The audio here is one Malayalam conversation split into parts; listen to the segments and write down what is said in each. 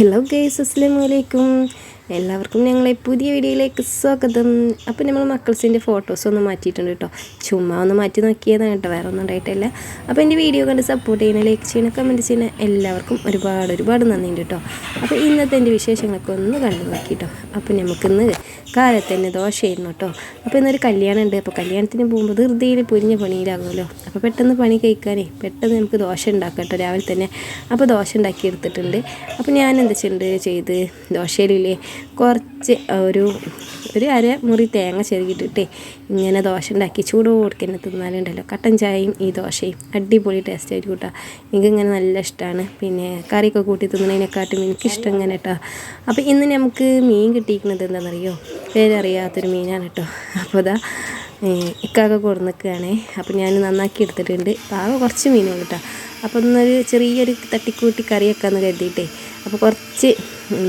ഹലോ ഗേസ് അസ്സാം വലൈക്കും എല്ലാവർക്കും ഞങ്ങളെ പുതിയ വീഡിയോയിലേക്ക് സ്വാഗതം. അപ്പോൾ നമ്മൾ മക്കൾസിന്റെ ഫോട്ടോസ് ഒന്ന് മാറ്റിയിട്ടുണ്ട് കേട്ടോ. ചുമ്മാ ഒന്ന് മാറ്റി നോക്കിയതാണ് കേട്ടോ വേറെ ഒന്നും ഉണ്ടായിട്ടില്ല. അപ്പോൾ എന്റെ വീഡിയോ കണ്ട് സപ്പോർട്ട് ചെയ്യുന്ന ലൈക്ക് ചെയ്യുന്ന കമന്റ് ചെയ്യുന്ന എല്ലാവർക്കും ഒരുപാട് ഒരുപാട് നന്ദിയുണ്ട് കേട്ടോ. അപ്പോൾ ഇന്നത്തെ എന്റെ വിശേഷങ്ങളൊക്കെ ഒന്ന് കണ്ടു നോക്കി കേട്ടോ അപ്പോൾ നമുക്കിന്ന് കാലത്ത് തന്നെ ദോശയായിരുന്നു കേട്ടോ. അപ്പോൾ ഇന്നൊരു കല്യാണം ഉണ്ട്. അപ്പോൾ കല്യാണത്തിന് പോകുമ്പോൾ ധൃതിയിൽ പൊരിഞ്ഞ പണിയിലാകുമല്ലോ. അപ്പോൾ പെട്ടെന്ന് പണി കഴിക്കാനേ പെട്ടെന്ന് നമുക്ക് ദോശ ഉണ്ടാക്കാം കേട്ടോ രാവിലെ തന്നെ. അപ്പോൾ ദോശ ഉണ്ടാക്കി എടുത്തിട്ടുണ്ട് അപ്പോൾ ഞാൻ എന്താ ചെയ്യേണ്ടത് ചെയ്ത് ദോശയിലില്ലേ? കുറച്ച് ഒരു ഒരു അര മുറി തേങ്ങ ചെറുകിട്ടിട്ടേ ഇങ്ങനെ ദോശ ഉണ്ടാക്കി ചൂടോടെ തന്നെ തിന്നാലുണ്ടല്ലോ. കട്ടൻ ചായയും ഈ ദോശയും അടിപൊളി ടേസ്റ്റ് ആയിരിക്കും കേട്ടോ എനിക്കിങ്ങനെ നല്ല ഇഷ്ടമാണ് പിന്നെ കറിയൊക്കെ കൂട്ടി തിന്നണതിനെക്കാട്ടും എനിക്കിഷ്ടം ഇങ്ങനെ കേട്ടോ അപ്പോൾ ഇന്ന് നമുക്ക് മീൻ കിട്ടിയിരിക്കുന്നത് എന്താണെന്നറിയോ പേരറിയാത്തൊരു മീനാണ് കേട്ടോ അപ്പോൾ അതാ ഇക്കാക്ക കൊടുന്നിക്കുകയാണേ അപ്പോൾ ഞാൻ നന്നാക്കി എടുത്തിട്ടുണ്ട്. ആകെ കുറച്ച് മീനുള്ളൂ കേട്ടോ അപ്പോൾ ഇന്നൊരു ചെറിയൊരു തട്ടിക്കൂട്ടി കറിയൊക്കെ കരുതിയിട്ടേ. അപ്പോൾ കുറച്ച്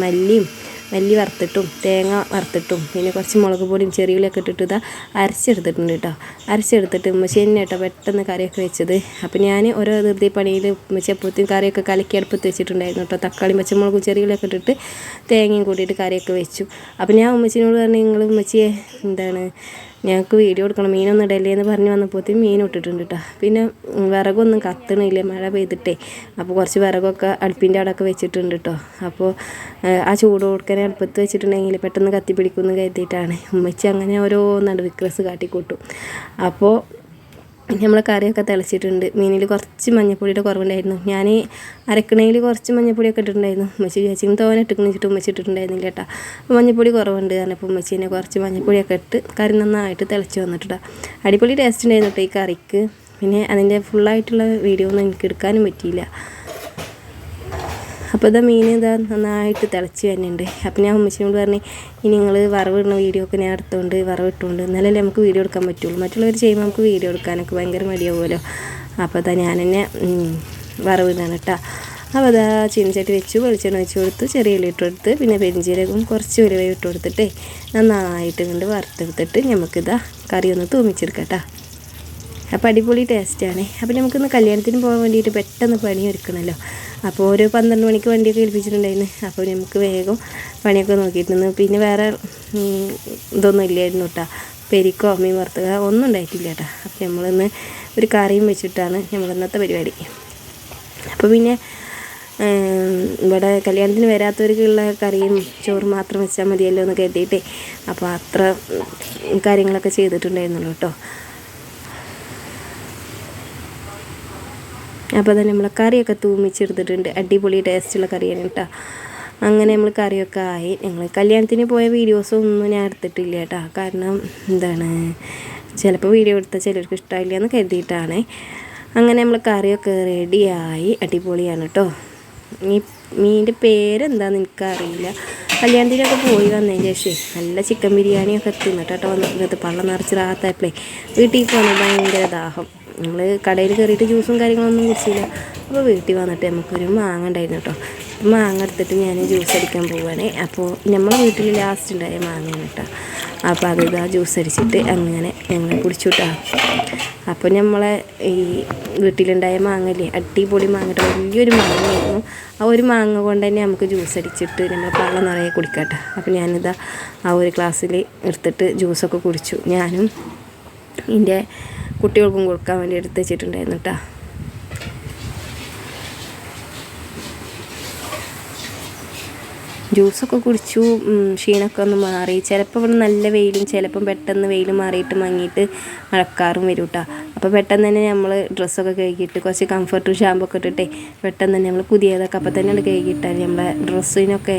മല്ലിയും മല്ലി വറുത്തിട്ടും തേങ്ങ വറുത്തിട്ടും പിന്നെ കുറച്ച് മുളക് പൊടിയും ചെറിയുള്ളിയൊക്കെ ഇട്ടിട്ട് ഇതാ അരച്ചെടുത്തിട്ടുണ്ട് കേട്ടോ. അരച്ചെടുത്തിട്ട് ഉമ്മച്ചി തന്നെ കേട്ടോ പെട്ടെന്ന് കറിയൊക്കെ വെച്ചത്. അപ്പോൾ ഞാൻ ഓരോ ധൃതി പണിയിൽ ഉമ്മച്ചി അപ്പൂത്തിയും കറിയൊക്കെ കലക്കി അടുപ്പത്ത് വെച്ചിട്ടുണ്ടായിരുന്നു കേട്ടോ. തക്കാളി പച്ചമുളകും ചെറിയുള്ളിയൊക്കെ ഇട്ടിട്ട് തേങ്ങയും കൂട്ടിയിട്ട് കറിയൊക്കെ വെച്ചു. അപ്പോൾ ഞാൻ ഉമ്മച്ചിനോട് പറഞ്ഞു നിങ്ങൾ ഉമ്മച്ചിയെ എന്താണ് ഞങ്ങൾക്ക് വീഡിയോ എടുക്കണം മീനൊന്നും ഇടല്ലേ എന്ന് പറഞ്ഞ് വന്നപ്പോഴത്തേക്കും മീൻ ഇട്ടിട്ടുണ്ട് കേട്ടോ പിന്നെ വിറകൊന്നും കത്തണില്ല മഴ പെയ്തിട്ടേ. അപ്പോൾ കുറച്ച് വിറകൊക്കെ അടുപ്പിന്റെ അവിടെയൊക്കെ വെച്ചിട്ടുണ്ട് കേട്ടോ അപ്പോൾ ആ ചൂട് കൊടുക്കാൻ അടുപ്പത്ത് വെച്ചിട്ടുണ്ടെങ്കിൽ പെട്ടെന്ന് കത്തി പിടിക്കുമെന്ന് കരുതിയിട്ടാണ്. ഉമ്മച്ചി അങ്ങനെ ഓരോ നടുവിക്രസ് കാട്ടിക്കൂട്ടും. അപ്പോൾ നമ്മൾ കറിയൊക്കെ തിളച്ചിട്ടുണ്ട്. മീനിൽ കുറച്ച് മഞ്ഞപ്പൊടിയുടെ കുറവുണ്ടായിരുന്നു. ഞാൻ അരക്കണയിൽ കുറച്ച് മഞ്ഞപ്പൊടിയൊക്കെ ഇട്ടിട്ടുണ്ടായിരുന്നു. ഉമ്മച്ചി വിചാരിച്ചു തോനെ ഇട്ടിട്ട് വെച്ചിട്ട് ഉമ്മച്ചി ഇട്ടിട്ടുണ്ടായിരുന്നില്ല കേട്ടോ മഞ്ഞപ്പൊടി കുറവുണ്ട് കാരണം ഉമ്മച്ചീനെ കുറച്ച് മഞ്ഞപ്പൊടിയൊക്കെ ഇട്ട് കറി നന്നായിട്ട് തിളച്ച് വന്നിട്ടാ അടിപൊളി ടേസ്റ്റ് ഉണ്ടായിരുന്നു കേട്ടോ ഈ കറിക്ക്. പിന്നെ അതിന്റെ ഫുള്ളായിട്ടുള്ള വീഡിയോ ഒന്നും എനിക്ക് എടുക്കാനും പറ്റിയില്ല. അപ്പോൾ ഇതാ മീൻ ഇതാ നന്നായിട്ട് തിളച്ച് വരുന്നുണ്ട്. അപ്പോൾ ഞാൻ ഉമ്മച്ചിനോട് പറഞ്ഞു ഇനി നിങ്ങൾ വറവിടുന്ന വീഡിയോ ഒക്കെ ഞാൻ എടുത്തുകൊണ്ട് വറവിട്ടുകൊണ്ട് എന്നാലല്ലേ നമുക്ക് വീഡിയോ എടുക്കാൻ പറ്റുള്ളൂ. മറ്റുള്ളവർ ചെയ്യുമ്പോൾ നമുക്ക് വീഡിയോ എടുക്കാനൊക്കെ ഭയങ്കര മടിയാവുമല്ലോ. അപ്പോൾ അതാ ഞാൻ തന്നെ വറവിടാണ് കേട്ടോ അപ്പോൾ അതാ ചീനച്ചട്ടി വെച്ചു വെളിച്ചെണ്ണ വെച്ച് കൊടുത്ത് ചെറിയ ഉള്ളി ഇട്ട് കൊടുത്ത് പിന്നെ പെരിഞ്ചീരകവും കുറച്ച് ഉലുവ ഇട്ട് കൊടുത്തിട്ടേ നന്നായിട്ട് കൊണ്ട് വറുത്തെടുത്തിട്ട് നമുക്കിതാ കറി ഒന്ന് തൂമിച്ചെടുക്കാം കേട്ടോ അപ്പോൾ അടിപൊളി ടേസ്റ്റാണ് അപ്പോൾ നമുക്കിന്ന് കല്യാണത്തിന് പോകാൻ വേണ്ടിയിട്ട് പെട്ടെന്ന് പണി ഒരുക്കണമല്ലോ അപ്പോൾ ഒരു പന്ത്രണ്ട് മണിക്ക് വണ്ടിയൊക്കെ ഏൽപ്പിച്ചിട്ടുണ്ടായിരുന്നു. അപ്പോൾ നമുക്ക് വേഗം പണിയൊക്കെ നോക്കിയിട്ടുണ്ട്. പിന്നെ വേറെ ഇതൊന്നും ഇല്ലായിരുന്നു കേട്ടോ പെരിക്കോ മീൻ വറുത്തുക ഒന്നും ഉണ്ടായിട്ടില്ല കേട്ടോ അപ്പോൾ നമ്മളിന്ന് ഒരു കറിയും വെച്ചിട്ടാണ് നമ്മൾ ഇന്നത്തെ പരിപാടി. അപ്പോൾ പിന്നെ ഇവിടെ കല്യാണത്തിന് വരാത്തവർക്കുള്ള കറിയും ചോറും മാത്രം വെച്ചാൽ മതിയല്ലോ എന്ന് കരുതിയിട്ടേ. അപ്പോൾ അത്ര കാര്യങ്ങളൊക്കെ ചെയ്തിട്ടുണ്ടായിരുന്നുള്ളൂ കേട്ടോ അപ്പോൾ തന്നെ നമ്മൾ കറിയൊക്കെ തൂമിച്ചെടുത്തിട്ടുണ്ട്. അടിപൊളി ടേസ്റ്റുള്ള കറിയാണ് കേട്ടോ. അങ്ങനെ നമ്മൾ കറിയൊക്കെ ആയി. ഞങ്ങൾ കല്യാണത്തിന് പോയ വീഡിയോസൊന്നും ഞാൻ എടുത്തിട്ടില്ല കേട്ടോ. കാരണം എന്താണ് ചിലപ്പോൾ വീഡിയോ എടുത്താൽ ചിലർക്ക് ഇഷ്ടമായില്ല എന്ന് കരുതിയിട്ടാണ്. അങ്ങനെ നമ്മൾ കറിയൊക്കെ റെഡിയായി അടിപൊളിയാണ് കേട്ടോ. ഈ മീനിന്റെ പേരെന്താണെന്ന് എനിക്കറിയില്ല. കല്യാണത്തിനൊക്കെ പോയി വന്നതിന് ശേഷം നല്ല ചിക്കൻ ബിരിയാണിയൊക്കെ തിന്നിട്ട് കേട്ടോ വന്നിട്ട് പള്ളം നിറച്ച് റാത്തായപ്പോഴേ വീട്ടിൽ പോകുന്നത് ഭയങ്കര ദാഹം. നമ്മൾ കടയിൽ കയറിയിട്ട് ജ്യൂസും കാര്യങ്ങളൊന്നും കുടിച്ചില്ല. അപ്പോൾ വീട്ടിൽ വന്നിട്ട് നമുക്കൊരു മാങ്ങ ഉണ്ടായിരുന്നു കേട്ടോ. മാങ്ങ എടുത്തിട്ട് ഞാൻ ജ്യൂസ് അടിക്കാൻ പോവുകയാണ് അപ്പോൾ നമ്മളെ വീട്ടിൽ ലാസ്റ്റ് ഉണ്ടായ മാങ്ങയാണ് കേട്ടോ. അപ്പോൾ അത് ഇതാ ജ്യൂസ് അടിച്ചിട്ട് അങ്ങനെ ഞങ്ങൾ കുടിച്ചു കേട്ടോ. അപ്പോൾ നമ്മളെ ഈ വീട്ടിലുണ്ടായ മാങ്ങല്ലേ അടിപൊളി മാങ്ങ വലിയൊരു മാങ്ങയായിരുന്നു. ആ ഒരു മാങ്ങ കൊണ്ട് തന്നെ നമുക്ക് ജ്യൂസ് അടിച്ചിട്ട് നമ്മൾ പള്ളം നിറയെ കുടിക്കട്ടെ അപ്പോൾ ഞാനിതാ ആ ഒരു ക്ലാസ്സിൽ എടുത്തിട്ട് ജ്യൂസൊക്കെ കുടിച്ചു. ഞാനും എന്റെ കുട്ടികൾക്കും കൊടുക്കാൻ വേണ്ടി എടുത്ത് വെച്ചിട്ടുണ്ടായിരുന്നു കേട്ടോ ജ്യൂസൊക്കെ കുടിച്ചു ക്ഷീണമൊക്കെ ഒന്ന് മാറി. ചിലപ്പോൾ ഇവിടെ നല്ല വെയിലും ചിലപ്പം പെട്ടെന്ന് വെയിൽ മാറിയിട്ട് മങ്ങിയിട്ട് മഴക്കാറും വരും കേട്ടോ അപ്പോൾ പെട്ടെന്ന് തന്നെ നമ്മൾ ഡ്രസ്സൊക്കെ കഴുകിയിട്ട് കുറച്ച് കംഫർട്ടും ഷാമ്പു ഒക്കെ ഇട്ടിട്ടേ പെട്ടെന്ന് തന്നെ നമ്മൾ പുതിയതൊക്കെ അപ്പോൾ തന്നെ കഴുകിയിട്ടാൽ നമ്മളെ ഡ്രസ്സിനൊക്കെ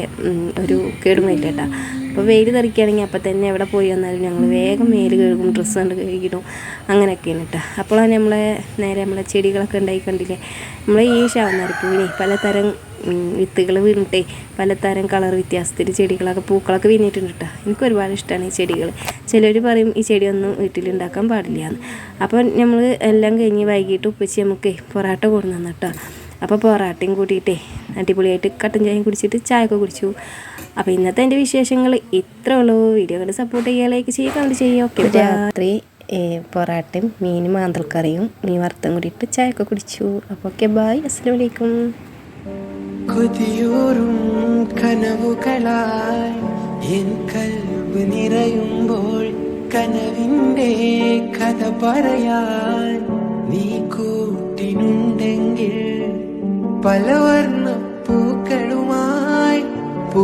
ഒരു കേടുമില്ല കേട്ടോ അപ്പോൾ വെയിൽ തെറിക്കുകയാണെങ്കിൽ അപ്പം തന്നെ എവിടെ പോയി വന്നാലും ഞങ്ങൾ വേഗം മേൽ കഴുകും ഡ്രസ്സ് കണ്ട് കഴുകിടും. അങ്ങനെയൊക്കെയാണ് കേട്ടോ അപ്പോഴാണ് നമ്മളെ നേരെ നമ്മളെ ചെടികളൊക്കെ ഉണ്ടായി കണ്ടില്ലേ? നമ്മളെ ഈ ശവനരിപ്പൂവിനെ പലതരം വിത്തുകൾ വീണിട്ടേ പലതരം കളർ വ്യത്യാസത്തിൽ ചെടികളൊക്കെ പൂക്കളൊക്കെ വീണിട്ടുണ്ട് കേട്ടോ എനിക്ക് ഒരുപാട് ഇഷ്ടമാണ് ഈ ചെടികൾ ചിലർ പറയും ഈ ചെടിയൊന്നും വീട്ടിലുണ്ടാക്കാൻ പാടില്ല എന്ന് അപ്പോൾ നമ്മൾ എല്ലാം കഴിഞ്ഞ് വൈകിട്ട് ഉപ്പച്ചി നമുക്ക് പൊറാട്ട കൊണ്ടുവന്നു കേട്ടോ അപ്പോൾ പൊറാട്ടയും കൂട്ടിയിട്ടേ അടിപൊളിയായിട്ട് കട്ടൻ ചായയും കുടിച്ചിട്ട് ചായയൊക്കെ കുടിച്ചു. അപ്പോൾ ഇന്നത്തെ എന്റെ വിശേഷങ്ങൾ ഇത്രേ ഉള്ളൂ. വീഡിയോ കണ്ട് സപ്പോർട്ട് ചെയ്യുക ലൈക്ക് ചെയ്യുക കണ്ട് ചെയ്യുക. ഓക്കെ രാത്രി പൊറാട്ടയും മീനും മാന്തൽക്കറിയും മീൻ വറുത്തും കൂടിയിട്ട് ചായയൊക്കെ കുടിച്ചു. അപ്പോൾ ഓക്കെ ബായ് അസ്സാം വലൈക്കും കൊതിയൂറും കനവുകളായി എൻ കൽവ് നിറയുമ്പോൾ കനവിന്റെ കഥ പറയാൻ നീ കൂട്ടിനുണ്ടെങ്കിൽ പലവർണ പൂക്കളുമായി പൂ